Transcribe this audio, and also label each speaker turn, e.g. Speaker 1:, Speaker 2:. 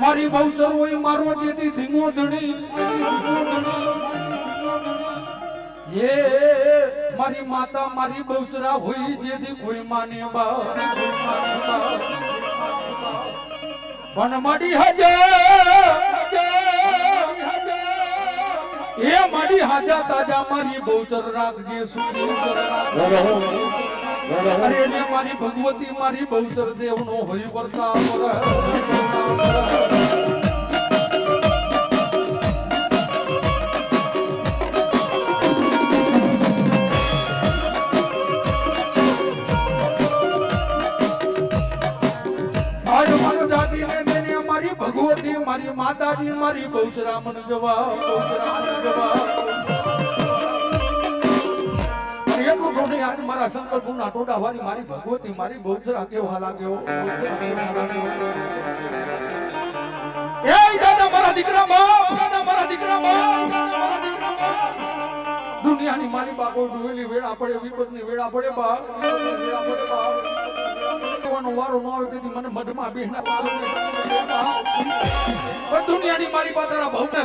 Speaker 1: મારો જેથી ધીંગો ધણી, હે, મારી માતા, મારી બહુચરા હોય જેથી કોઈ માને બા પણ મારી હજા, એ મારી હાજા તાજા, મારી બહુચર રાખજે સુખી. અરે ને મારી ભગવતી, મારી બહુચર દેવ નો હોય મારો ભગવતી, મારી માતાજી, મારી બહુચરા મન જવા જવા. આજ મારા સંકલ્પ ના ટોડા વાળી મારી ભગવતી મારી બહુચરા કેવા લાગ્યો એ દાદા મારા દીકરા મારા દીકરા દુનિયાની મારી બાપો ડૂબેલી વેળા પડે વિપતની વેળા વેળા પડે કહેવાનો વારો ન આવે તેથી મને મઢમાં બેહના દુનિયાની મારી પાતારા ભવને